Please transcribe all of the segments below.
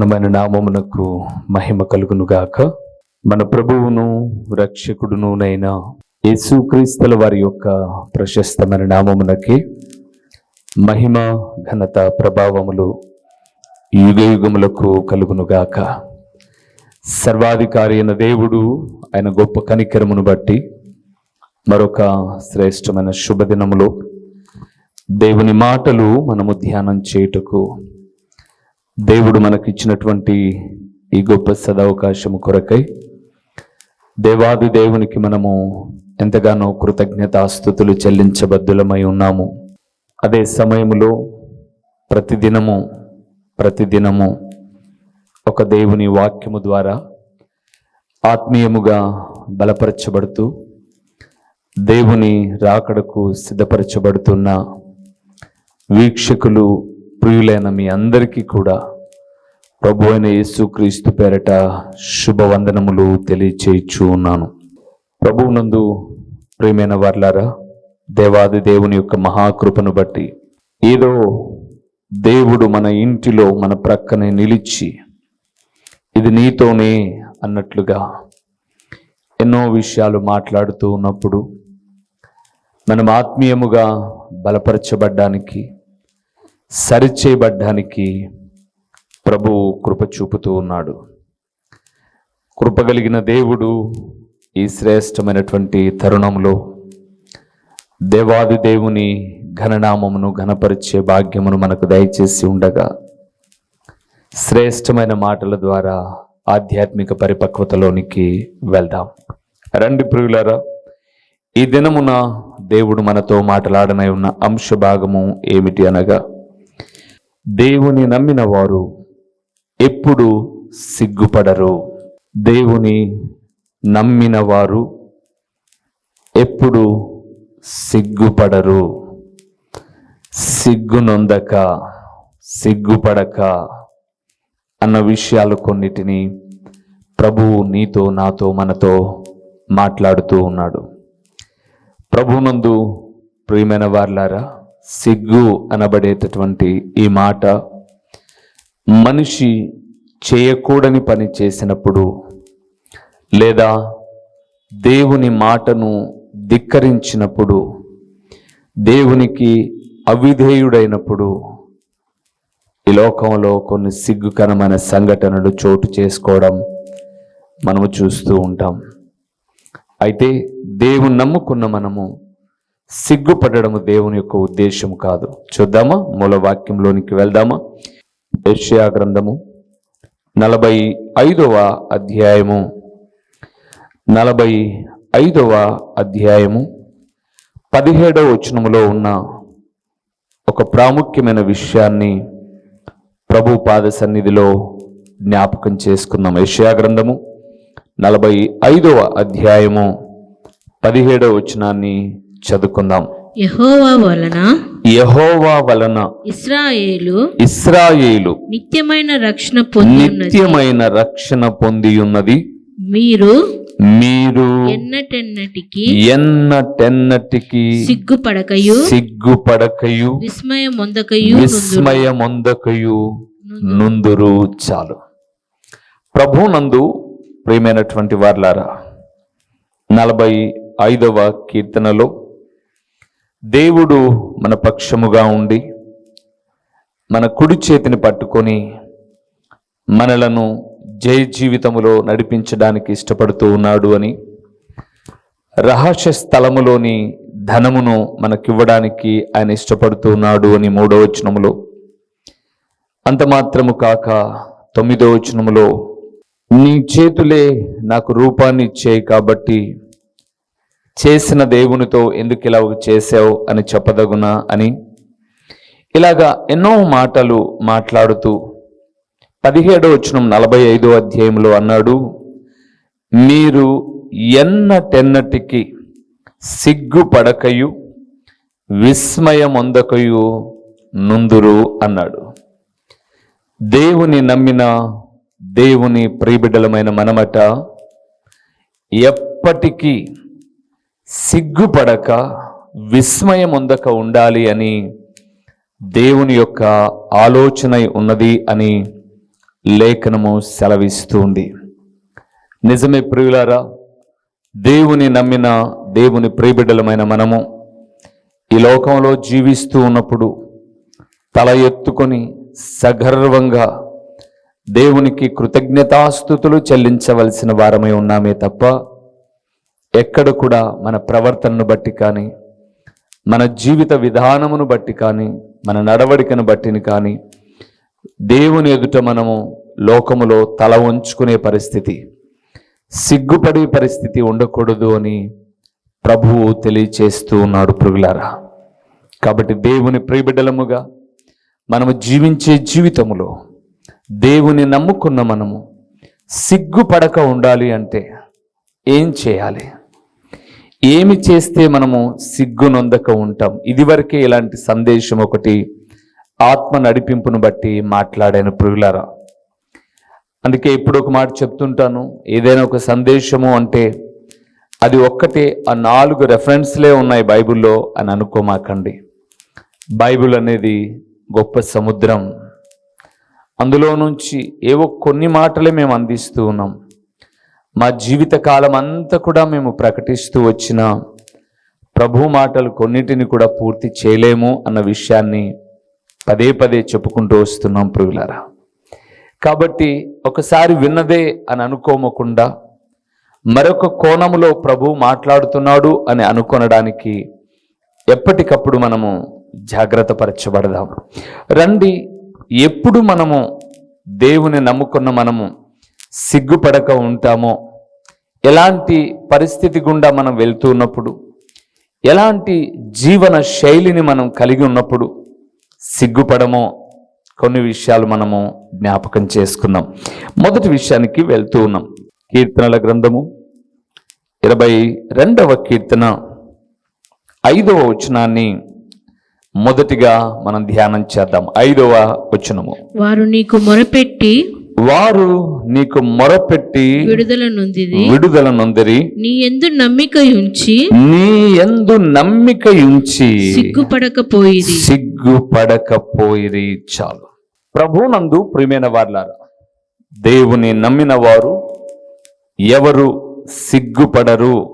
ఘనమైన నామమునకు మహిమ కలుగునుగాక. మన ప్రభువును రక్షకుడునునైన యేసుక్రీస్తుల వారి యొక్క ప్రశస్తమైన నామమునకి మహిమ ఘనత ప్రభావములు యుగ యుగములకు కలుగునుగాక. సర్వాధికారి అయిన దేవుడు ఆయన గొప్ప కనికరమును బట్టి మరొక శ్రేష్టమైన శుభదినములో దేవుని మాటలు మనము ధ్యానం చేయుటకు దేవుడు మనకిచ్చినటువంటి ఈ గొప్ప సదవకాశము కొరకై దేవాది దేవునికి మనము ఎంతగానో కృతజ్ఞతాస్థుతులు చెల్లించబద్దులమై ఉన్నాము. అదే సమయములో ప్రతిదినము ప్రతిదినము ఒక దేవుని వాక్యము ద్వారా ఆత్మీయముగా బలపరచబడుతూ దేవుని రాకడకు సిద్ధపరచబడుతున్న వీక్షకులు ప్రియులైన మీ అందరికీ కూడా ప్రభు అయిన యేసుక్రీస్తు పేరట శుభవందనములు తెలియచేయచ్చు ఉన్నాను. ప్రభువునందు ప్రియమైన వర్లారా దేవాది దేవుని యొక్క మహాకృపను బట్టి ఏదో దేవుడు మన ఇంటిలో మన ప్రక్కనే నిలిచి ఇది నీతోనే అన్నట్లుగా ఎన్నో విషయాలు మాట్లాడుతూ ఉన్నప్పుడు మనం ఆత్మీయముగా బలపరచబడ్డానికి సరిచేయబడ్డానికి ప్రభువు కృప చూపుతూ ఉన్నాడు. కృపగలిగిన దేవుడు ఈ శ్రేష్టమైనటువంటి తరుణంలో దేవాది దేవుని ఘననామమును ఘనపరిచే భాగ్యమును మనకు దయచేసి ఉండగా శ్రేష్టమైన మాటల ద్వారా ఆధ్యాత్మిక పరిపక్వతలోనికి వెళ్దాం. రండి ప్రియులరా ఈ దినమున దేవుడు మనతో మాట్లాడనై ఉన్న అంశ భాగము ఏమిటి అనగా దేవుని నమ్మిన వారు ఎప్పుడు సిగ్గుపడరు. దేవుని నమ్మిన వారు ఎప్పుడు సిగ్గుపడరు. సిగ్గునొందక సిగ్గుపడక అన్న విషయాలు కొన్నిటిని ప్రభువు నీతో నాతో మనతో మాట్లాడుతూ ఉన్నాడు. ప్రభునందు ప్రియమైన వార్లారా సిగ్గు అనబడేటటువంటి ఈ మాట మనిషి చేయకూడని పని చేసినప్పుడు లేదా దేవుని మాటను ధిక్కరించినప్పుడు దేవునికి అవిధేయుడైనప్పుడు ఈ లోకంలో కొన్ని సిగ్గుకరమైన సంఘటనలు చోటు చేసుకోవడం మనము చూస్తూ ఉంటాం. అయితే దేవుని నమ్ముకున్న మనము సిగ్గుపడడము దేవుని యొక్క ఉద్దేశం కాదు. చూద్దామా? మూల వాక్యంలోనికి వెళ్దామా? ఏషియా గ్రంథము నలభై ఐదవ అధ్యాయము. నలభై ఐదవ అధ్యాయము పదిహేడవ వచనములో ఉన్న ఒక ప్రాముఖ్యమైన విషయాన్ని ప్రభు పాద సన్నిధిలో జ్ఞాపకం చేసుకుందాం. ఏషియా గ్రంథము నలభై ఐదవ అధ్యాయము పదిహేడవ వచనాన్ని చదువుకుందాం. యెహోవా వలన యహోవా వలన ఇస్రాయేలు ఇస్రాయేలు నిత్యమైన రక్షణ పొంది ఉన్నది. నిత్యమైన రక్షణ పొంది ఉన్నది. మీరు మీరు ఎన్నటెన్నటికి ఎన్నటెన్నటికి సిగ్గుపడకయు? సిగ్గుపడకయు? విస్మయమొందకయు విస్మయమొందకయు నుందురు. చాలు. ప్రభునందు ప్రియమైనటువంటి వార్లారా నలభై ఐదవ కీర్తనలో దేవుడు మన పక్షముగా ఉండి మన కుడి చేతిని పట్టుకొని మనలను జయ జీవితములో నడిపించడానికి ఇష్టపడుతూ ఉన్నాడు అని రహస్య స్థలములోని ధనమును మనకివ్వడానికి ఆయన ఇష్టపడుతూ ఉన్నాడు అని మూడో వచనములో. అంత మాత్రము కాక తొమ్మిదో వచనములో నీ చేతులే నాకు రూపాన్ని ఇచ్చాయి కాబట్టి చేసిన దేవునితో ఎందుకు ఇలా చేసావు అని చెప్పదగునా అని? ఇలాగా ఎన్నో మాటలు మాట్లాడుతూ పదిహేడో వచనం నలభై ఐదో అధ్యాయంలో అన్నాడు మీరు ఎన్నటెన్నటికి సిగ్గుపడకయు విస్మయమొందకయు నుందురు అన్నాడు. దేవుని నమ్మిన దేవుని ప్రియబిడ్డలమైన మనమట ఎప్పటికీ సిగ్గుపడక విస్మయముందక ఉండాలి అని దేవుని యొక్క ఆలోచన ఉన్నది అని లేఖనము సెలవిస్తుంది నిజమే ప్రియులారా దేవుని నమ్మిన దేవుని ప్రియబిడ్డలమైన మనము ఈ లోకంలో జీవిస్తూ ఉన్నప్పుడు తల ఎత్తుకొని సగర్వంగా దేవునికి కృతజ్ఞతాస్థుతులు చెల్లించవలసిన వారమై ఉన్నామే తప్ప ఎక్కడ కూడా మన ప్రవర్తనను బట్టి కానీ మన జీవిత విధానమును బట్టి కానీ మన నడవడికను బట్టిని కానీ దేవుని ఎదుట మనము లోకములో తల ఉంచుకునే పరిస్థితి సిగ్గుపడే పరిస్థితి ఉండకూడదు అని ప్రభువు తెలియచేస్తూ ఉన్నాడు పురుగులారా కాబట్టి దేవుని ప్రియబిడ్డలముగా మనము జీవించే జీవితములో దేవుని నమ్ముకున్న మనము సిగ్గుపడక ఉండాలి అంటే ఏం చేయాలి? ఏమి చేస్తే మనము సిగ్గు నొందక ఉంటాం? ఇదివరకే ఇలాంటి సందేశం ఒకటి ఆత్మ నడిపింపును బట్టి మాట్లాడాను ప్రియులారా. అందుకే ఇప్పుడు ఒక మాట చెప్తుంటాను. ఏదైనా ఒక సందేశము అంటే అది ఒక్కటే ఆ నాలుగు రెఫరెన్స్లే ఉన్నాయి బైబిల్లో అని అనుకోమాకండి. బైబిల్ అనేది గొప్ప సముద్రం. అందులో నుంచి ఏవో కొన్ని మాటలే మేము అందిస్తూ ఉన్నాం. మా జీవిత కాలం అంతా కూడా మేము ప్రకటిస్తూ వచ్చిన ప్రభు మాటలు కొన్నిటిని కూడా పూర్తి చేయలేము అన్న విషయాన్ని పదే పదే చెప్పుకుంటూ వస్తున్నాం ప్రియులారా. కాబట్టి ఒకసారి విన్నదే అని అనుకోమకుండా మరొక కోణములో ప్రభు మాట్లాడుతున్నాడు అని అనుకొనడానికి ఎప్పటికప్పుడు మనము జాగ్రత్త పరచబడదాం. రండి ఎప్పుడు మనము దేవుని నమ్ముకున్న మనము సిగ్గుపడక ఉంటామో? ఎలాంటి పరిస్థితి గుండా మనం వెళ్తూ ఉన్నప్పుడు? ఎలాంటి జీవన శైలిని మనం కలిగి ఉన్నప్పుడు సిగ్గుపడమో? కొన్ని విషయాలు మనము జ్ఞాపకం చేసుకుందాం. మొదటి విషయానికి వెళ్తూ ఉన్నాం. కీర్తనల గ్రంథము. ఇరవై రెండవ కీర్తన. ఐదవ వచనాన్ని మొదటిగా మనం ధ్యానం చేద్దాం. ఐదవ వచనము. వారు నీకు మొరపెట్టి వారు నీకు మొరపెట్టి విడుదల నొందిది విడుదల నొందరి. నీ ఎందు నమ్మిక ఉంచి నీ ఎందు నమ్మిక ఉంచి సిగ్గుపడకపోయిది సిగ్గుపడకపోయిరి. చాలు. ప్రభునందు ప్రియమైన వార్లారా దేవుని నమ్మిన వారు ఎవరు సిగ్గుపడరు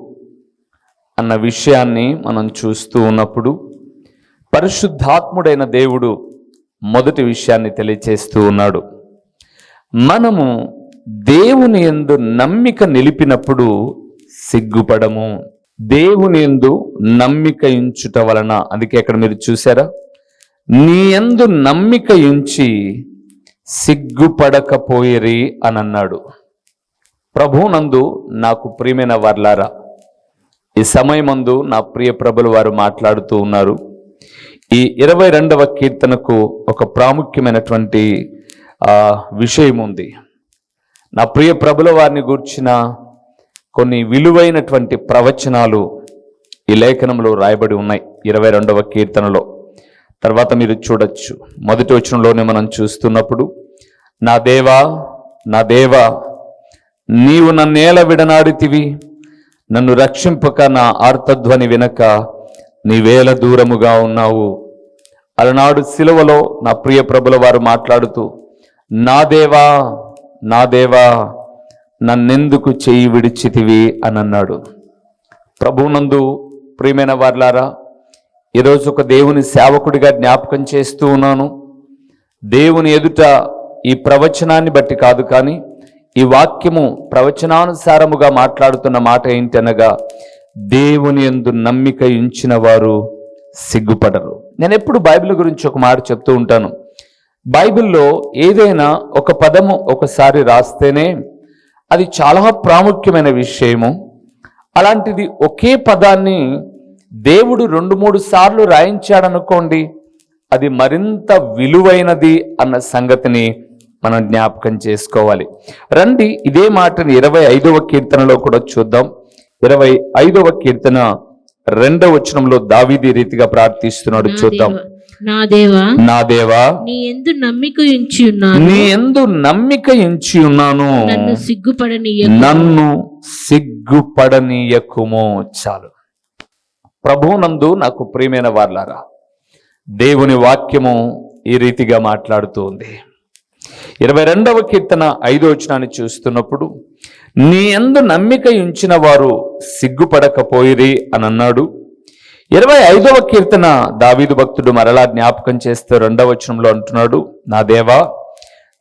అన్న విషయాన్ని మనం చూస్తూ ఉన్నప్పుడు పరిశుద్ధాత్ముడైన దేవుడు మొదటి విషయాన్ని తెలియచేస్తూ ఉన్నాడు. మనము దేవుని ఎందు నమ్మిక నిలిపినప్పుడు సిగ్గుపడము. దేవుని ఎందు నమ్మిక ఇంచుట వలన అందుకే అక్కడ మీరు చూసారా నీ యందు నమ్మిక ఉంచి సిగ్గుపడకపోయిరి అని అన్నాడు. ప్రభునందు నాకు ప్రియమైన వర్లారా ఈ సమయమందు నా ప్రియ ప్రభులు వారు మాట్లాడుతూ ఉన్నారు. ఈ ఇరవై రెండవ కీర్తనకు ఒక ప్రాముఖ్యమైనటువంటి విషయం ఉంది. నా ప్రియ ప్రభుల వారిని గూర్చిన కొన్ని విలువైనటువంటి ప్రవచనాలు ఈ లేఖనంలో రాయబడి ఉన్నాయి. ఇరవై రెండవ కీర్తనలో. తర్వాత మీరు చూడొచ్చు. మొదటి వచనంలోనే మనం చూస్తున్నప్పుడు నా దేవా నా దేవా నీవు నన్నేల విడనాడితివి. నన్ను రక్షింపక నా ఆర్తధ్వని వినక నీవేల దూరముగా ఉన్నావు. అలనాడు సిలువలో నా ప్రియ ప్రభుల వారు మాట్లాడుతూ నా దేవా నా దేవా నన్నెందుకు చెయ్యి విడిచితివి అని అన్నాడు ప్రభునందు ప్రియమైన వార్లారా ఈరోజు ఒక దేవుని సేవకుడిగా జ్ఞాపకం చేస్తూ ఉన్నాను. దేవుని ఎదుట ఈ ప్రవచనాన్ని బట్టి కాదు కానీ ఈ వాక్యము ప్రవచనానుసారముగా మాట్లాడుతున్న మాట ఏంటనగా దేవుని ఎందు నమ్మిక ఉంచిన వారు సిగ్గుపడరు. నేను ఎప్పుడు బైబిల్ గురించి ఒక మాట చెప్తూ ఉంటాను. బైబిల్లో ఏదైనా ఒక పదము ఒకసారి రాస్తేనే అది చాలా ప్రాముఖ్యమైన విషయము. అలాంటిది ఒకే పదాన్ని దేవుడు రెండు మూడు సార్లు రాయించాడనుకోండి అది మరింత విలువైనది అన్న సంగతిని మనం జ్ఞాపకం చేసుకోవాలి. రండి ఇదే మాటని ఇరవై ఐదవ కీర్తనలో కూడా చూద్దాం. ఇరవై ఐదవ కీర్తన రెండవ వచనంలో దావీది రీతిగా ప్రార్థిస్తున్నాడు చూద్దాం. నా దేవా నా దేవా నీ ఎందు నమ్మిక ఉంచి ఉన్నాను. నీ ఎందు నమ్మిక ఉన్నాను. నన్ను సిగ్గుపడని నన్ను సిగ్గుపడనీయకుమో. చాలు. ప్రభువునందు నాకు ప్రియమైన వార్లారా దేవుని వాక్యము ఈ రీతిగా మాట్లాడుతూ ఉంది ఇరవై రెండవ కీర్తన ఐదో వచనాన్ని చూస్తున్నప్పుడు నీ అందు నమ్మిక ఉంచిన వారు సిగ్గుపడకపోయిరి అని అన్నాడు ఇరవై ఐదవ కీర్తన దావీదు భక్తుడు మరలా జ్ఞాపకం చేస్తే రెండవ వచనంలో అంటున్నాడు నా దేవా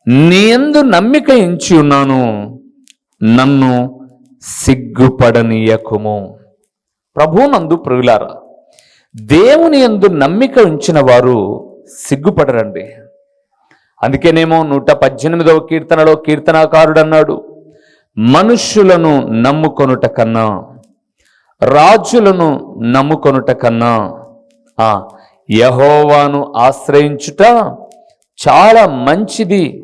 నీ యందు నమ్మిక ఎంచి ఉన్నాను నన్ను సిగ్గుపడనీయకుము. ప్రభునందు ప్రియులారా దేవుని యందు నమ్మిక ఉంచిన వారు సిగ్గుపడరండి. అందుకేనేమో నూట పద్దెనిమిదవ కీర్తనలో కీర్తనాకారుడు అన్నాడు మనుష్యులను నమ్ముకొనుట కన్నా రాజులను నమ్ముకొనుట కన్నా ఆ యహోవాను ఆశ్రయించుట చాలా మంచిది.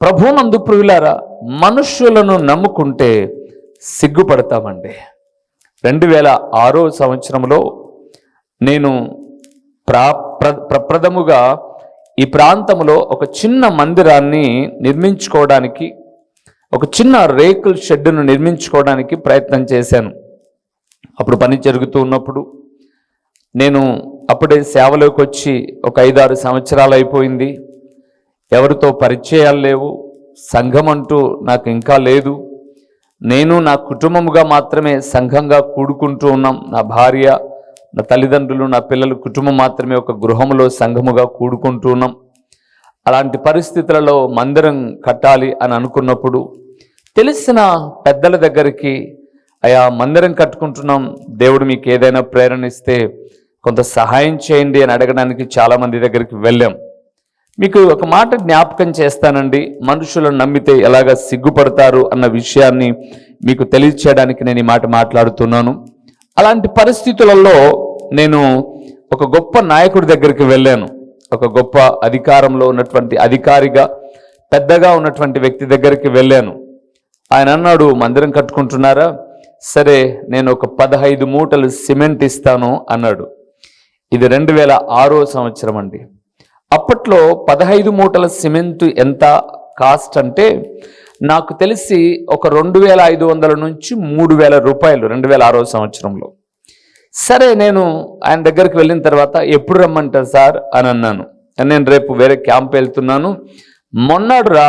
ప్రభునందు ప్రియులారా మనుష్యులను నమ్ముకుంటే సిగ్గుపడతామండి. రెండు వేల ఆరో సంవత్సరంలో నేను ప్రా ప్ర- ప్రప్రథముగా ఈ ప్రాంతంలో ఒక చిన్న మందిరాన్ని నిర్మించుకోవడానికి ఒక చిన్న రేకుల షెడ్డును నిర్మించుకోవడానికి ప్రయత్నం చేశాను. అప్పుడు పని జరుగుతూ ఉన్నప్పుడు నేను అప్పుడే సేవలోకి వచ్చి ఒక ఐదారు సంవత్సరాలు అయిపోయింది. ఎవరితో పరిచయాలు లేవు. సంఘం అంటూ నాకు ఇంకా లేదు. నేను నా కుటుంబముగా మాత్రమే సంఘంగా కూడుకుంటూ ఉన్నాం. నా భార్య నా తల్లిదండ్రులు నా పిల్లలు కుటుంబం మాత్రమే ఒక గృహములో సంఘముగా కూడుకుంటూ ఉన్నాం. అలాంటి పరిస్థితులలో మందిరం కట్టాలి అని అనుకున్నప్పుడు తెలిసిన పెద్దల దగ్గరికి అయా మందిరం కట్టుకుంటున్నాం. దేవుడు మీకు ఏదైనా ప్రేరణ ఇస్తే కొంత సహాయం చేయండి అని అడగడానికి చాలామంది దగ్గరికి వెళ్ళాం. మీకు ఒక మాట జ్ఞాపకం చేస్తానండి. మనుషులను నమ్మితే ఎలాగ సిగ్గుపడతారు అన్న విషయాన్ని మీకు తెలియచేయడానికి నేను ఈ మాట మాట్లాడుతున్నాను. అలాంటి పరిస్థితులలో నేను ఒక గొప్ప నాయకుడి దగ్గరికి వెళ్ళాను. ఒక గొప్ప అధికారంలో ఉన్నటువంటి అధికారిగా పెద్దగా ఉన్నటువంటి వ్యక్తి దగ్గరికి వెళ్ళాను. ఆయన అన్నాడు మందిరం కట్టుకుంటున్నారా? సరే నేను ఒక పదహైదు మూటలు సిమెంట్ ఇస్తాను అన్నాడు. ఇది రెండు వేల ఆరో సంవత్సరం అండి. అప్పట్లో పదహైదు మూటల సిమెంట్ ఎంత కాస్ట్ అంటే నాకు తెలిసి ఒక రెండు వేల ఐదు వందల నుంచి మూడు వేల రూపాయలు రెండు వేల ఆరో సంవత్సరంలో. సరే నేను ఆయన దగ్గరికి వెళ్ళిన తర్వాత ఎప్పుడు రమ్మంటారు సార్ అని అన్నాను. నేను రేపు వేరే క్యాంప్ వెళ్తున్నాను. మొన్నడు రా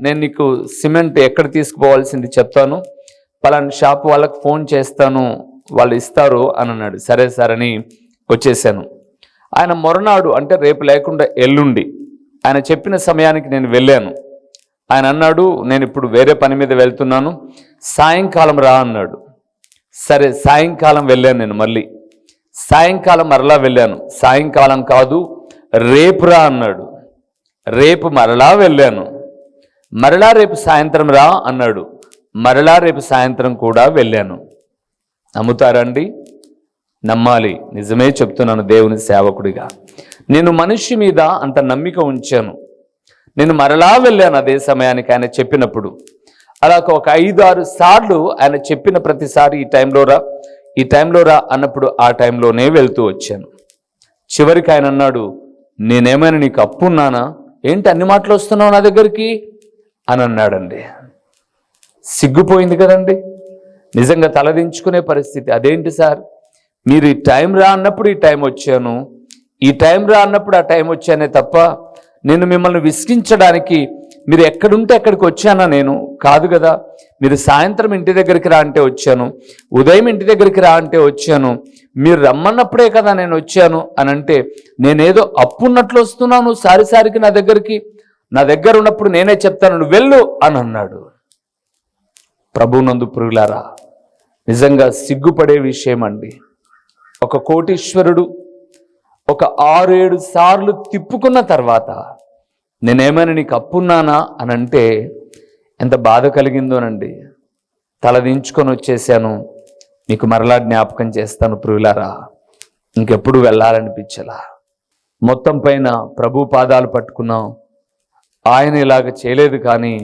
నేను నీకు సిమెంట్ ఎక్కడ తీసుకుపోవాల్సింది చెప్తాను. పలానా షాప్ వాళ్ళకి ఫోన్ చేస్తాను వాళ్ళు ఇస్తారు అని అన్నాడు. సరే సరని అని వచ్చేసాను. ఆయన మొరనాడు అంటే రేపు లేకుండా ఎల్లుండి ఆయన చెప్పిన సమయానికి నేను వెళ్ళాను. ఆయన అన్నాడు నేను ఇప్పుడు వేరే పని మీద వెళ్తున్నాను సాయంకాలం రా అన్నాడు. సరే సాయంకాలం వెళ్ళాను నేను మళ్ళీ. సాయంకాలం మరలా వెళ్ళాను. సాయంకాలం కాదు రేపు రా అన్నాడు. రేపు మరలా వెళ్ళాను. మరలా రేపు సాయంత్రం రా అన్నాడు. మరలా రేపు సాయంత్రం కూడా వెళ్ళాను. నమ్ముతారండి? నమ్మాలి. నిజమే చెప్తున్నాను దేవుని సేవకుడిగా. నేను మనిషి మీద అంత నమ్మిక ఉంచాను. నేను మరలా వెళ్ళాను అదే సమయానికి ఆయన చెప్పినప్పుడు. అలా ఒక ఐదు ఆరు సార్లు ఆయన చెప్పిన ప్రతిసారి ఈ టైంలో రా ఈ టైంలో రా అన్నప్పుడు ఆ టైంలోనే వెళ్తూ వచ్చాను. చివరికి ఆయన అన్నాడు నేనేమైనా నీకు అప్పు ఉన్నానా? ఏంటి అన్ని మాటలు వస్తున్నావు నా దగ్గరికి? అని అన్నాడండి. సిగ్గుపోయింది కదండి. నిజంగా తలదించుకునే పరిస్థితి. అదేంటి సార్? మీరు ఈ టైం రా అన్నప్పుడు ఈ టైం వచ్చాను. ఈ టైం రా అన్నప్పుడు ఆ టైం వచ్చానే తప్ప నేను మిమ్మల్ని విసిగించడానికి మీరు ఎక్కడుంటే ఎక్కడికి వచ్చానా నేను? కాదు కదా. మీరు సాయంత్రం ఇంటి దగ్గరికి రా అంటే వచ్చాను. ఉదయం ఇంటి దగ్గరికి రా అంటే వచ్చాను. మీరు రమ్మన్నప్పుడే కదా నేను వచ్చాను అని అంటే నేనేదో అప్పున్నట్లు వస్తున్నాను సారిసారికి నా దగ్గరికి. నా దగ్గర ఉన్నప్పుడు నేనే చెప్తాను నువ్వు వెళ్ళు అని అన్నాడు. ప్రభునందు పురుగులారా నిజంగా సిగ్గుపడే విషయం అండి ఒక కోటీశ్వరుడు ఒక ఆరేడు సార్లు తిప్పుకున్న తర్వాత నేనేమైనా నీకు అప్పున్నానా? అని అంటే ఎంత బాధ కలిగిందోనండి. తలదించుకొని వచ్చేసాను. మీకు మరలా జ్ఞాపకం చేస్తాను ప్రియులారా. ఇంకెప్పుడు వెళ్ళాలనిపించలా. మొత్తం పైన ప్రభు పాదాలు పట్టుకున్నాం. ఆయన ఇలాగ చేయలేదు కానీ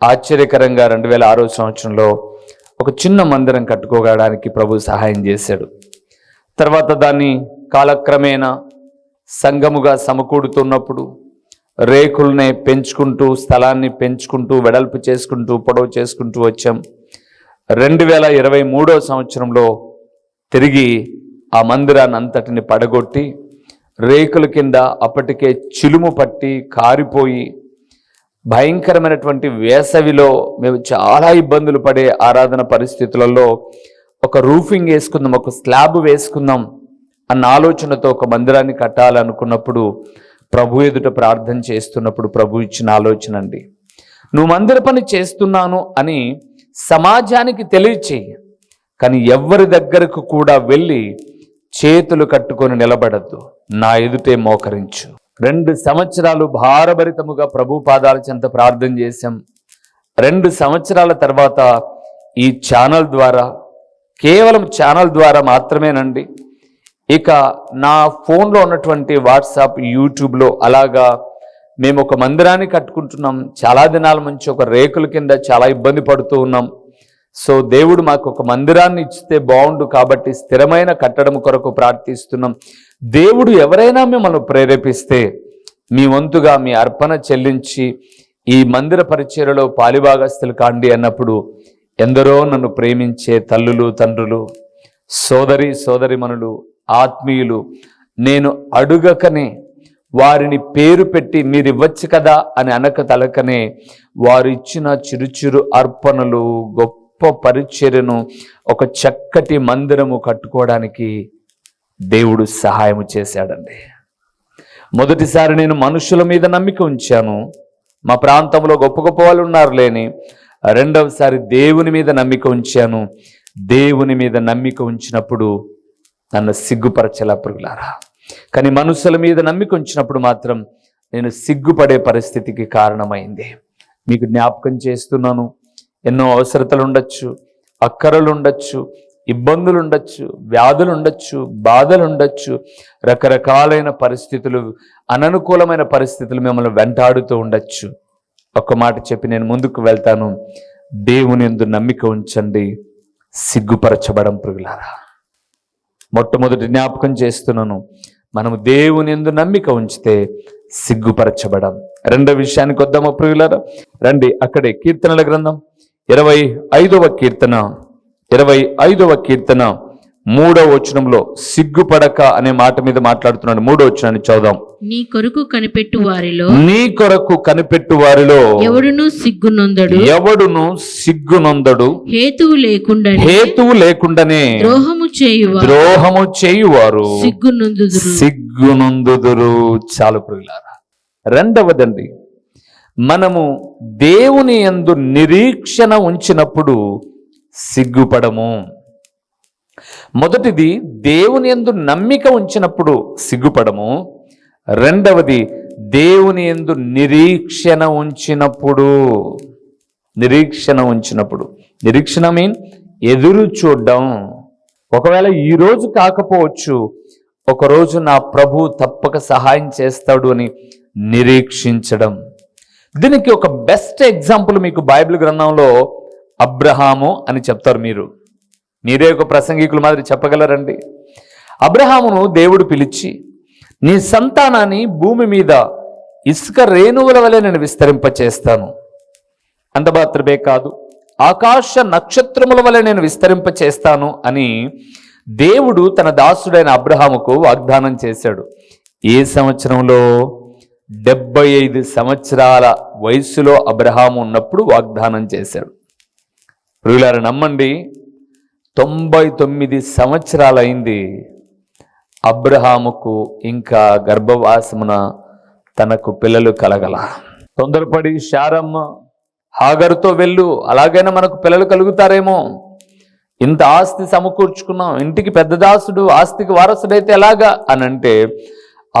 ఆశ్చర్యకరంగా రెండు వేల ఆరో సంవత్సరంలో ఒక చిన్న మందిరం కట్టుకోవడానికి ప్రభు సహాయం చేశాడు. తర్వాత దాన్ని కాలక్రమేణా సంఘముగా సమకూడుతున్నప్పుడు రేకుల్నే పెంచుకుంటూ స్థలాన్ని పెంచుకుంటూ వెడల్పు చేసుకుంటూ పొడవు చేసుకుంటూ వచ్చాం. రెండు వేల ఇరవై మూడో సంవత్సరంలో తిరిగి ఆ మందిరాన్ని అంతటిని పడగొట్టి రేకుల కింద అప్పటికే చిలుము పట్టి కారిపోయి భయంకరమైనటువంటి వేసవిలో మేము చాలా ఇబ్బందులు పడే ఆరాధన పరిస్థితులలో ఒక రూఫింగ్ వేసుకుందాం ఒక స్లాబ్ వేసుకుందాం అన్న ఆలోచనతో ఒక మందిరాన్ని కట్టాలనుకున్నప్పుడు ప్రభు ఎదుట ప్రార్థన చేస్తున్నప్పుడు ప్రభు ఇచ్చిన ఆలోచన అండి. నువ్వు మందిర పని చేస్తున్నాను అని సమాజానికి తెలియచేయి కానీ ఎవరి దగ్గరకు కూడా వెళ్ళి చేతులు కట్టుకొని నిలబడద్దు. నా ఎదుటే మోకరించు. రెండు సంవత్సరాలు భారభరితముగా ప్రభు పాదాల చెంత ప్రార్థన చేశాం. రెండు సంవత్సరాల తర్వాత ఈ ఛానల్ ద్వారా కేవలం ఛానల్ ద్వారా మాత్రమేనండి. ఇక నా ఫోన్లో ఉన్నటువంటి వాట్సాప్ యూట్యూబ్లో అలాగా మేము ఒక మందిరాన్ని కట్టుకుంటున్నాం. చాలా దినాల నుంచి ఒక రేకుల కింద చాలా ఇబ్బంది పడుతూ ఉన్నాం. సో దేవుడు మాకు ఒక మందిరాన్ని ఇచ్చితే బాగుండు కాబట్టి స్థిరమైన కట్టడం కొరకు ప్రార్థిస్తున్నాం. దేవుడు ఎవరైనా మిమ్మల్ని ప్రేరేపిస్తే మీ వంతుగా మీ అర్పణ చెల్లించి ఈ మందిర పరిచయలో పాలిభాగస్తులు కాండి అన్నప్పుడు ఎందరో నన్ను ప్రేమించే తల్లులు తండ్రులు సోదరి సోదరిమణులు ఆత్మీయులు నేను అడుగకనే వారిని పేరు పెట్టి మీరు ఇవ్వచ్చు కదా అని అనక తలకనే వారు ఇచ్చిన చిరుచిరు అర్పణలు గొప్ప పరిచర్యను ఒక చక్కటి మందిరము కట్టుకోవడానికి దేవుడు సహాయం చేశాడండి. మొదటిసారి నేను మనుషుల మీద నమ్మిక ఉంచాను. మా ప్రాంతంలో గొప్ప గొప్ప వాళ్ళు ఉన్నారు లేని రెండవసారి దేవుని మీద నమ్మిక ఉంచాను. దేవుని మీద నమ్మిక ఉంచినప్పుడు నన్ను సిగ్గుపరచలా పురుగులారా కానీ మనుషుల మీద నమ్మిక ఉంచినప్పుడు మాత్రం నేను సిగ్గుపడే పరిస్థితికి కారణమైంది. మీకు జ్ఞాపకం చేస్తున్నాను ఎన్నో అవసరతలు ఉండొచ్చు అక్కరలు ఉండొచ్చు ఇబ్బందులు ఉండొచ్చు వ్యాధులు ఉండొచ్చు బాధలు ఉండొచ్చు రకరకాలైన పరిస్థితులు అననుకూలమైన పరిస్థితులు మిమ్మల్ని వెంటాడుతూ ఉండొచ్చు. ఒక్క మాట చెప్పి నేను ముందుకు వెళ్తాను. దేవుని ఎందు నమ్మిక ఉంచండి. సిగ్గుపరచబడం పురుగులారా మొట్టమొదటి జ్ఞాపకం చేస్తున్నాను. మనము దేవుని ఎందు నమ్మిక ఉంచితే సిగ్గుపరచబడం. రెండో విషయానికి వద్దామా ప్రియులారా? రండి అక్కడే కీర్తనల గ్రంథం. ఇరవై ఐదవ కీర్తన ఇరవై ఐదవ కీర్తన మూడవ వచనంలో సిగ్గుపడక అనే మాట మీద మాట్లాడుతున్నాడు. మూడో వచనాన్ని చదుదాం నీ కొరకు కనిపెట్టు వారిలో నీ కొరకు కనిపెట్టు వారిలో ఎవడును సిగ్గునొందడు ఎవడును సిగ్గునొందడు హేతువు లేకుండానే హేతువు లేకుండానే ద్రోహము చేయువారు. ద్రోహము చేయువారు. సిగ్గునొందుదురు సిగ్గునందుదురు చాలు ప్రియులారా. రెండవదండి మనము దేవుని ఎందు నిరీక్షణ ఉంచినప్పుడు సిగ్గుపడము. మొదటిది దేవుని యందు నమ్మిక ఉంచినప్పుడు సిగ్గుపడము. రెండవది దేవుని ఎందు నిరీక్షణ ఉంచినప్పుడు. నిరీక్షణ ఉంచినప్పుడు. నిరీక్షణ మీన్ ఎదురు చూడడం. ఒకవేళ ఈరోజు కాకపోవచ్చు ఒకరోజు నా ప్రభు తప్పక సహాయం చేస్తాడు అని నిరీక్షించడం. దీనికి ఒక బెస్ట్ ఎగ్జాంపుల్ మీకు బైబిల్ గ్రంథంలో అబ్రహాము అని చెప్తారు మీరు. మీరే ఒక ప్రసంగికుల మాదిరి చెప్పగలరండి. అబ్రహామును దేవుడు పిలిచి నీ సంతానాన్ని భూమి మీద ఇసుక రేణువుల వలె నేను విస్తరింపచేస్తాను. అంత మాత్రమే కాదు ఆకాశ నక్షత్రముల వలె నేను విస్తరింప చేస్తాను అని దేవుడు తన దాసుడైన అబ్రహాముకు వాగ్దానం చేశాడు. ఏ సంవత్సరంలో? డెబ్బై ఐదు సంవత్సరాల వయసులో అబ్రహాము ఉన్నప్పుడు వాగ్దానం చేశాడు. ప్రియులారా నమ్మండి తొంభై తొమ్మిది సంవత్సరాలైంది అబ్రహాముకు ఇంకా గర్భవాసమున తనకు పిల్లలు కలగల. తొందరపడి శారమ్మ హాగర్తో వెళ్ళు అలాగైనా మనకు పిల్లలు కలుగుతారేమో. ఇంత ఆస్తి సమకూర్చుకున్నాం ఇంటికి పెద్ద దాసుడు ఆస్తికి వారసుడైతే ఎలాగా? అని అంటే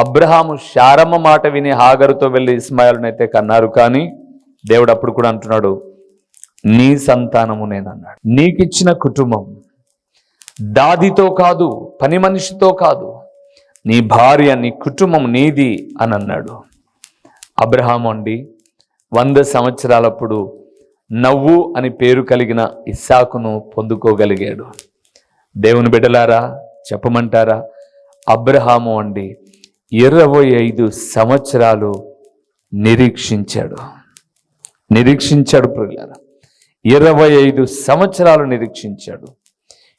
అబ్రహాము శారమ్మ మాట విని హాగరుతో వెళ్ళి ఇస్మాయిల్నైతే కన్నారు. కానీ దేవుడు అప్పుడు కూడా అంటున్నాడు నీ సంతానము నేనన్నాడు. నీకిచ్చిన కుటుంబం దాదితో కాదు పని మనిషితో కాదు నీ భార్య నీ కుటుంబం నీది అని అన్నాడు. అబ్రహాము అండి వంద సంవత్సరాలప్పుడు నవ్వు అని పేరు కలిగిన ఇస్సాకును పొందుకోగలిగాడు. దేవుని బిడ్డలారా చెప్పమంటారా? అబ్రహాము అండి ఇరవై ఐదు సంవత్సరాలు నిరీక్షించాడు. నిరీక్షించాడు ప్రియులారా. ఇరవై ఐదు సంవత్సరాలు నిరీక్షించాడు.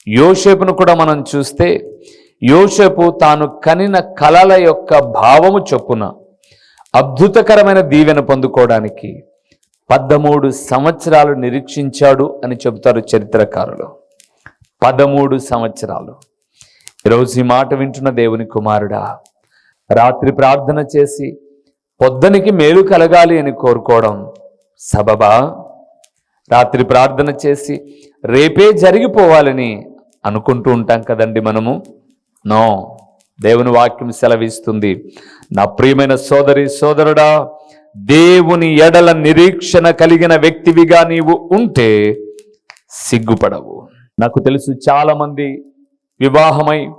యోసేపును కూడా మనం చూస్తే యోసేపు తాను కనిన కళల యొక్క భావము చొప్పున అద్భుతకరమైన దీవెన పొందుకోవడానికి పదమూడు సంవత్సరాలు నిరీక్షించాడు అని చెబుతారు చరిత్రకారులు. పదమూడు సంవత్సరాలు. ఈరోజు ఈ మాట వింటున్న దేవుని కుమారుడా రాత్రి ప్రార్థన చేసి పొద్దనికి మేలు కలగాలి అని కోరుకోవడం సబబా. రాత్రి ప్రార్థన చేసి రేపే జరిగిపోవాలని అనుకుంటూ ఉంటాం కదండి మనము. నో దేవుని వాక్యం సెలవిస్తుంది. నా ప్రియమైన సోదరి సోదరుడా దేవుని ఎడల నిరీక్షణ కలిగిన వ్యక్తివిగా నీవు ఉంటే సిగ్గుపడవు. నాకు తెలుసు చాలామంది వివాహమై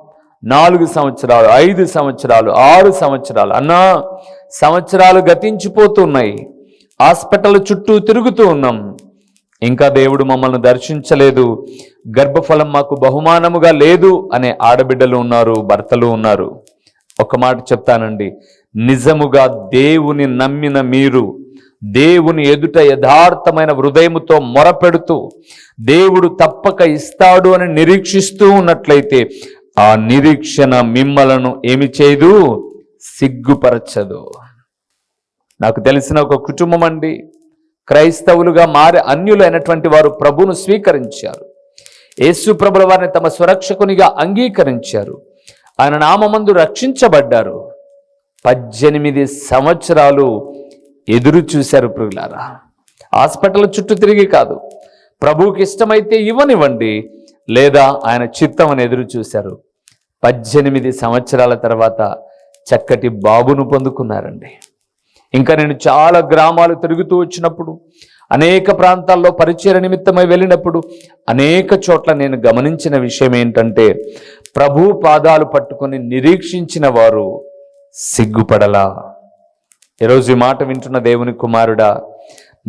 నాలుగు సంవత్సరాలు ఐదు సంవత్సరాలు ఆరు సంవత్సరాలు. అన్నా సంవత్సరాలు గతించిపోతున్నాయి హాస్పిటల్ చుట్టూ తిరుగుతూ ఉన్నాం. ఇంకా దేవుడు మమ్మల్ని దర్శించలేదు. గర్భఫలం మాకు బహుమానముగా లేదు అనే ఆడబిడ్డలు ఉన్నారు భర్తలు ఉన్నారు. ఒక మాట చెప్తానండి. నిజముగా దేవుని నమ్మిన మీరు దేవుని ఎదుట యథార్థమైన హృదయముతో మొరపెడుతూ దేవుడు తప్పక ఇస్తాడు అని నిరీక్షిస్తూ ఉన్నట్లయితే ఆ నిరీక్షణ మిమ్మలను ఏమి చేయదు సిగ్గుపరచదు. నాకు తెలిసిన ఒక కుటుంబం అండి. క్రైస్తవులుగా మారి అన్యులైనటువంటి వారు ప్రభును స్వీకరించారు. యేసు ప్రభుల వారిని తమ స్వరక్షకునిగా అంగీకరించారు. ఆయన నామమందు రక్షించబడ్డారు. పద్దెనిమిది సంవత్సరాలు ఎదురు చూశారు ప్రియులారా. హాస్పిటల్ చుట్టూ తిరిగి కాదు. ప్రభువుకి ఇష్టమైతే ఇవ్వనివ్వండి. లేదా ఆయన చిత్తం అని ఎదురు చూశారు. పద్దెనిమిది సంవత్సరాల తర్వాత చక్కటి బాబును పొందుకున్నారండి. ఇంకా నేను చాలా గ్రామాలు తిరుగుతూ వచ్చినప్పుడు అనేక ప్రాంతాల్లో పరిచయ నిమిత్తమై వెళ్ళినప్పుడు అనేక చోట్ల నేను గమనించిన విషయం ఏంటంటే ప్రభు పాదాలు పట్టుకొని నిరీక్షించిన వారు సిగ్గుపడలా. ఈరోజు ఈ మాట వింటున్న దేవుని కుమారుడా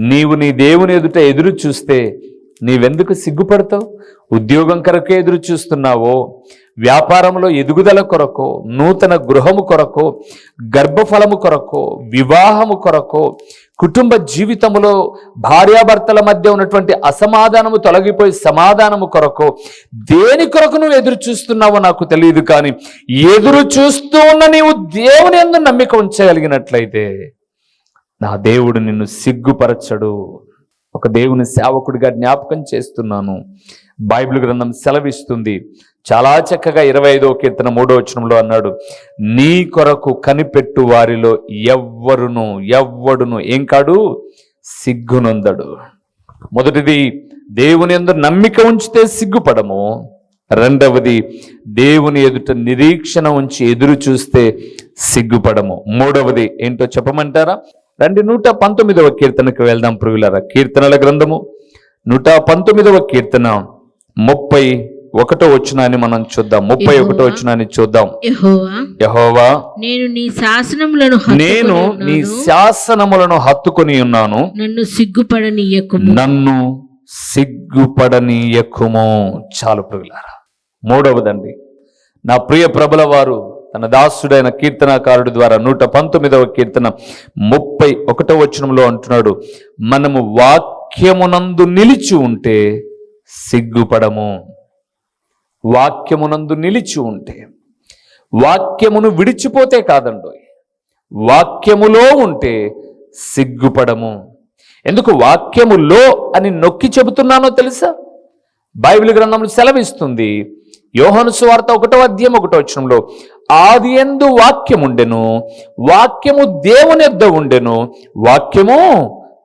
నీవు నీ దేవుని ఎదుట ఎదురు చూస్తే నీవెందుకు సిగ్గుపడతావు? ఉద్యోగం కొరకే ఎదురు చూస్తున్నావో? వ్యాపారంలో ఎదుగుదల కొరకో నూతన గృహము కొరకో గర్భఫలము కొరకో వివాహము కొరకో కుటుంబ జీవితములో భార్యాభర్తల మధ్య ఉన్నటువంటి అసమాధానము తొలగిపోయి సమాధానము కొరకో దేని కొరకు నువ్వు ఎదురు చూస్తున్నావో నాకు తెలియదు కానీ ఎదురు చూస్తూ ఉన్న నీవు దేవుని ఎందు నమ్మిక ఉంచగలిగినట్లయితే నా దేవుడు నిన్ను సిగ్గుపరచడు. ఒక దేవుని సేవకుడిగా జ్ఞాపకం చేస్తున్నాను. బైబిల్ గ్రంథం సెలవిస్తుంది. చాలా చక్కగా ఇరవై ఐదో కీర్తన మూడో వచనంలో అన్నాడు నీ కొరకు కనిపెట్టు వారిలో ఎవ్వరును ఎవ్వడును ఏం కాడు? సిగ్గునొందడు. మొదటిది దేవుని ఎందు నమ్మిక ఉంచితే సిగ్గుపడము. రెండవది దేవుని ఎదుట నిరీక్షణ ఉంచి ఎదురు చూస్తే సిగ్గుపడము. మూడవది ఏంటో చెప్పమంటారా? రండి నూట పంతొమ్మిదవ కీర్తనకు వెళ్దాం పురుగులారా కీర్తనల గ్రంథము నూట పంతొమ్మిదవ కీర్తన ముప్పై ఒకటో వచ్చినాన్ని మనం చూద్దాం. ముప్పై ఒకటో వచ్చినాన్ని చూద్దాం. యెహోవా నేను నీ శాసనములను నేను నీ. శాసనములను హత్తుకొని ఉన్నాను. నన్ను సిగ్గుపడనీయకుము. నన్ను సిగ్గుపడనీయకుము. చాలు ప్రియులారా. మూడవదండి. నా ప్రియ ప్రభుల వారు తన దాసుడైన కీర్తనాకారుడి ద్వారా నూట పంతొమ్మిదవ కీర్తన ముప్పై ఒకటో వచనంలో అంటున్నాడు. మనము వాక్యమునందు నిలిచి ఉంటే సిగ్గుపడము. వాక్యమునందు నిలిచి ఉంటే వాక్యమును విడిచిపోతే కాదండోయ్. వాక్యములో ఉంటే సిగ్గుపడము. ఎందుకు వాక్యములో అని నొక్కి చెబుతున్నానో తెలుసా? బైబిల్ గ్రంథంలో సెలవిస్తుంది యోహాను సువార్త ఒకటో అధ్యాయం ఒకటో వచనంలో ఆది ఎందు వాక్యం ఉండెను వాక్యము దేవుని ఎద్ద ఉండెను వాక్యము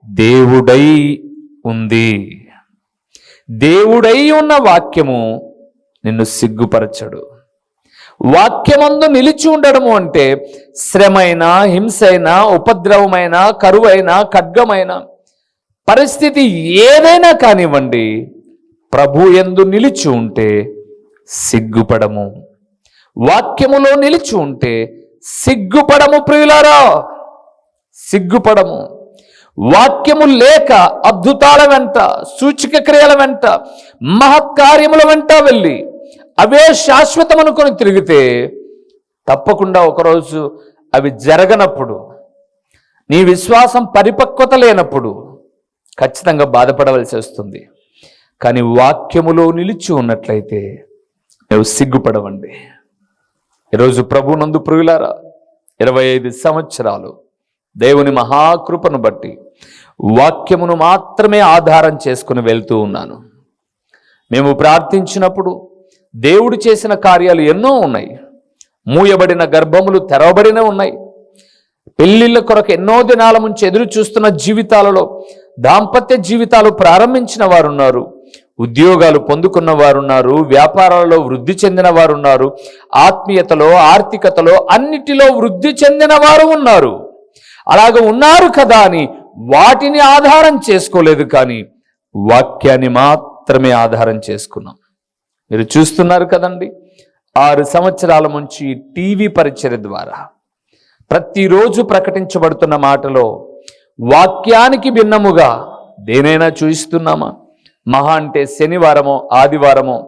దేవుడై ఉంది. దేవుడై ఉన్న వాక్యము నిన్ను సిగ్గుపరచడు. వాక్యమందు నిలిచి ఉండడము అంటే శ్రమైన హింసైన ఉపద్రవమైన కరువైన ఖడ్గమైన పరిస్థితి ఏదైనా కానివ్వండి ప్రభు ఎందు నిలిచి ఉంటే సిగ్గుపడము. వాక్యములో నిలిచి ఉంటే సిగ్గుపడము ప్రియులారా సిగ్గుపడము. వాక్యము లేక అద్భుతాల వెంట సూచిక క్రియల వెంట మహత్కార్యముల వెంట వెళ్ళి అవే శాశ్వతం అనుకొని తిరిగితే తప్పకుండా ఒకరోజు అవి జరగనప్పుడు నీ విశ్వాసం పరిపక్వత లేనప్పుడు ఖచ్చితంగా బాధపడవలసి వస్తుంది. కానీ వాక్యములో నిలిచి ఉన్నట్లయితే నువ్వు సిగ్గుపడవండి. ఈరోజు ప్రభు నందు ప్రియులారా ఇరవై ఐదు సంవత్సరాలు దేవుని మహాకృపను బట్టి వాక్యమును మాత్రమే ఆధారం చేసుకుని వెళ్తూ ఉన్నాను. మేము ప్రార్థించినప్పుడు దేవుడు చేసిన కార్యాలు ఎన్నో ఉన్నాయి. మూయబడిన గర్భములు తెరవబడిన ఉన్నాయి. పెళ్ళిళ్ళ కొరకు ఎన్నో దినాల నుంచి ఎదురు చూస్తున్న జీవితాలలో దాంపత్య జీవితాలు ప్రారంభించిన వారున్నారు. ఉద్యోగాలు పొందుకున్న వారున్నారు వ్యాపారాలలో వృద్ధి చెందిన వారు ఉన్నారు ఆత్మీయతలో ఆర్థికతలో అన్నిటిలో వృద్ధి చెందిన వారు ఉన్నారు. అలాగ ఉన్నారు కదా అని వాటిని ఆధారం చేసుకోలేదు కానీ వాక్యాన్ని మాత్రమే ఆధారం చేసుకున్నాం. మీరు చూస్తున్నారు కదండి. ఆరు సంవత్సరాల నుంచి టీవీ పరిచయ ద్వారా ప్రతిరోజు ప్రకటించబడుతున్న మాటలో వాక్యానికి భిన్నముగా దేనైనా చూయిస్తున్నామా? మహా అంటే శనివారమో ఆదివారమో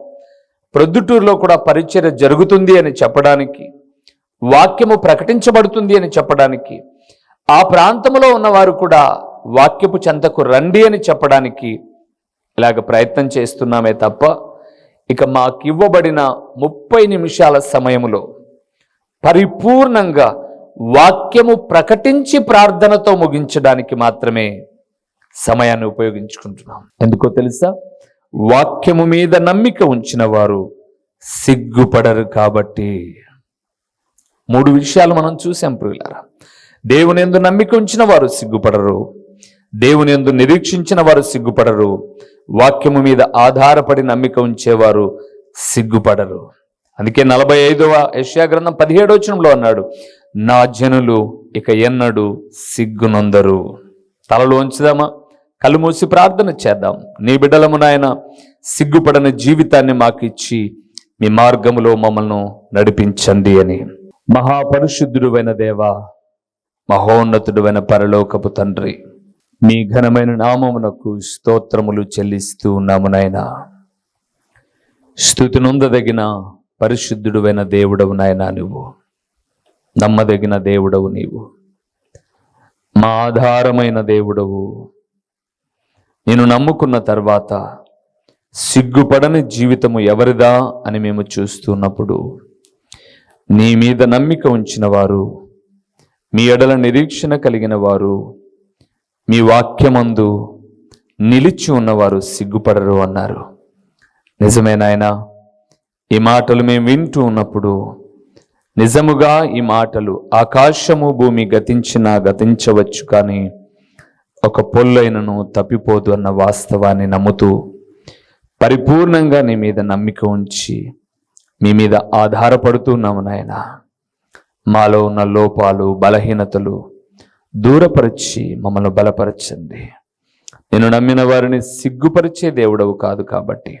ప్రొద్దుటూరులో కూడా పరిచయ జరుగుతుంది అని చెప్పడానికి వాక్యము ప్రకటించబడుతుంది అని చెప్పడానికి ఆ ప్రాంతంలో ఉన్నవారు కూడా వాక్యపు చెంతకు రండి అని చెప్పడానికి ఇలాగ ప్రయత్నం చేస్తున్నామే తప్ప ఇక మాకు ఇవ్వబడిన ముప్పై నిమిషాల సమయములో పరిపూర్ణంగా వాక్యము ప్రకటించి ప్రార్థనతో ముగించడానికి మాత్రమే సమయాన్ని ఉపయోగించుకుంటున్నాం. ఎందుకో తెలుసా? వాక్యము మీద నమ్మిక ఉంచిన వారు సిగ్గుపడరు కాబట్టి. మూడు విషయాలు మనం చూసాం ప్రియులారా. దేవుని ఎందు నమ్మిక ఉంచిన వారు సిగ్గుపడరు. దేవుని ఎందు నిరీక్షించిన వారు సిగ్గుపడరు. వాక్యము మీద ఆధారపడి నమ్మిక ఉంచేవారు సిగ్గుపడరు. అందుకే నలభై ఐదవ యశ్యా గ్రంథం పదిహేడు వచనంలో అన్నాడు నా జనులు ఇక ఎన్నడు సిగ్గునొందరు తలలో ఉంచుదామా కళ్ళు మూసి ప్రార్థన చేద్దాం. నీ బిడ్డలము నాయన సిగ్గుపడని జీవితాన్ని మాకు ఇచ్చి మీ మార్గములో మమ్మల్ని నడిపించండి అని. మహాపరిశుద్ధుడువైన దేవా మహోన్నతుడువైన పరలోకపు తండ్రి మీ ఘనమైన నామమునకు స్తోత్రములు చెల్లిస్తూ ఉన్నాము నాయన. స్థుతి నొందదగిన పరిశుద్ధుడువైన దేవుడవు నాయన నువ్వు. నమ్మదగిన దేవుడవు నీవు. మా ఆధారమైన దేవుడవు. నేను నమ్ముకున్న తర్వాత సిగ్గుపడని జీవితము ఎవరిదా అని మేము చూస్తున్నప్పుడు నీ మీద నమ్మిక ఉంచిన వారు మీ ఎడల నిరీక్షణ కలిగిన వారు మీ వాక్యమందు నిలిచి ఉన్నవారు సిగ్గుపడరు అన్నారు. నిజమే నాయనా ఈ మాటలు మేము వింటూ ఉన్నప్పుడు నిజముగా ఈ మాటలు ఆకాశము భూమి గతించినా గతించవచ్చు కానీ ఒక పొల్లైనను తప్పిపోదు అన్న వాస్తవాన్ని నమ్ముతూ పరిపూర్ణంగా నీ మీద నమ్మిక ఉంచి మీ మీద ఆధారపడుతున్నాము నాయన. మాలో ఉన్న లోపాలు బలహీనతలు దూరపరిచి మమ్మల్ని బలపరచండి. నేను నమ్మిన వారిని సిగ్గుపరిచే దేవుడవు కాదు కాబట్టి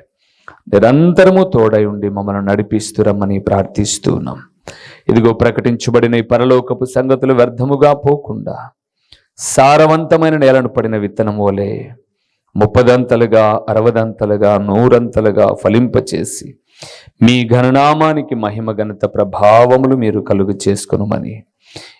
నిరంతరము తోడై ఉండి మమ్మల్ని నడిపిస్తురమ్మని ప్రార్థిస్తూ ఉన్నాం. ఇదిగో ప్రకటించబడిన ఈ పరలోకపు సంగతులు వ్యర్థముగా పోకుండా సారవంతమైన నేలను పడిన విత్తనం వలె ముప్పదంతలుగా అరవదంతలుగా నూరంతలుగా ఫలింపచేసి మీ ఘననామానికి మహిమ ఘనత ప్రభావములు మీరు కలుగు చేసుకొనుమని